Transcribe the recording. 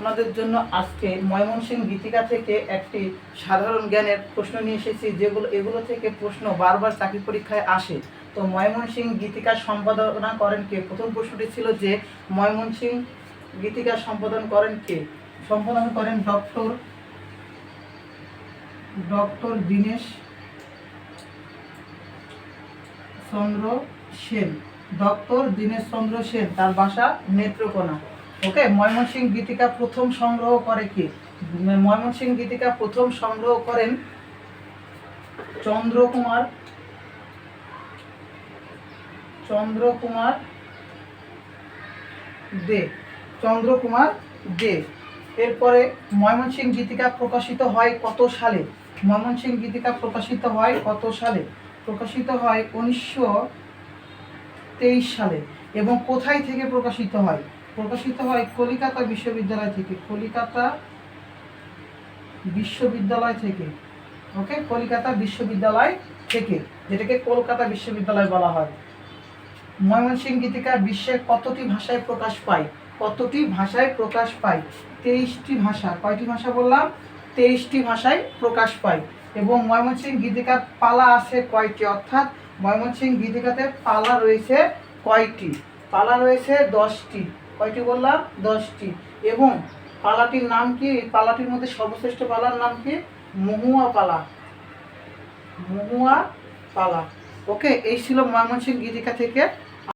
আপনাদের জন্য আজকে ময়মনসিংহ গীতিকা থেকে একটি সাধারণ জ্ঞানের প্রশ্ন নিয়ে এসেছি, যেগুলো এগুলো থেকে প্রশ্ন বারবার চাকরি পরীক্ষায় আসে। তো ময়মনসিংহ গীতিকা সম্পাদনা করেন কে? প্রথম প্রশ্নটি ছিল যে, ময়মনসিংহ গীতিকা সম্পাদন করেন কে? সম্পাদন করেন doctor doctor Dinesh Chandra Sen. Doctor Dinesh Chandra Sen, তার বাসা নেত্রকোনা। ওকে, ময়মনসিংহ গীতিকা প্রথম সংগ্রহ করে কি? ময়মনসিংহ গীতিকা প্রথম সংগ্রহ করেন চন্দ্রকুমার চন্দ্রকুমার দে চন্দ্রকুমার দে। এরপরে ময়মনসিং গীতিকা প্রকাশিত হয় কত সালে? ময়মনসিং গীতিকা প্রকাশিত হয় কত সালে? প্রকাশিত হয় উনিশশো তেইশ সালে। এবং কোথায় থেকে প্রকাশিত হয়? প্রকাশিত হয় কলিকাতা বিশ্ববিদ্যালয় থেকে। কলিকাতা বিশ্ববিদ্যালয় থেকে। ওকে? কলিকাতা বিশ্ববিদ্যালয় থেকে, যেটাকে কলকাতা বিশ্ববিদ্যালয় বলা হয়। ময়মনসিংহ গীতিকা বিশ্বের কতটি ভাষায় প্রকাশ পায়? কতটি ভাষায় প্রকাশ পায়? তেইশটি ভাষা। কয়টি ভাষা বললাম? তেইশটি ভাষায় প্রকাশ পায়। এবং ময়মনসিংহ গীতিকার পালা আছে কয়টি? অর্থাৎ ময়মনসিংহ গীতিকাতে পালা রয়েছে কয়টি? পালা রয়েছে দশটি। কয়টি বললাম? দশটি। এবং পালাটির নাম কি? এই পালাটির মধ্যে সর্বশ্রেষ্ঠ পালার নাম কি? মহুয়া পালা। মহুয়া পালা। ওকে, এই ছিল ময়মনসিংহ গীতিকা থেকে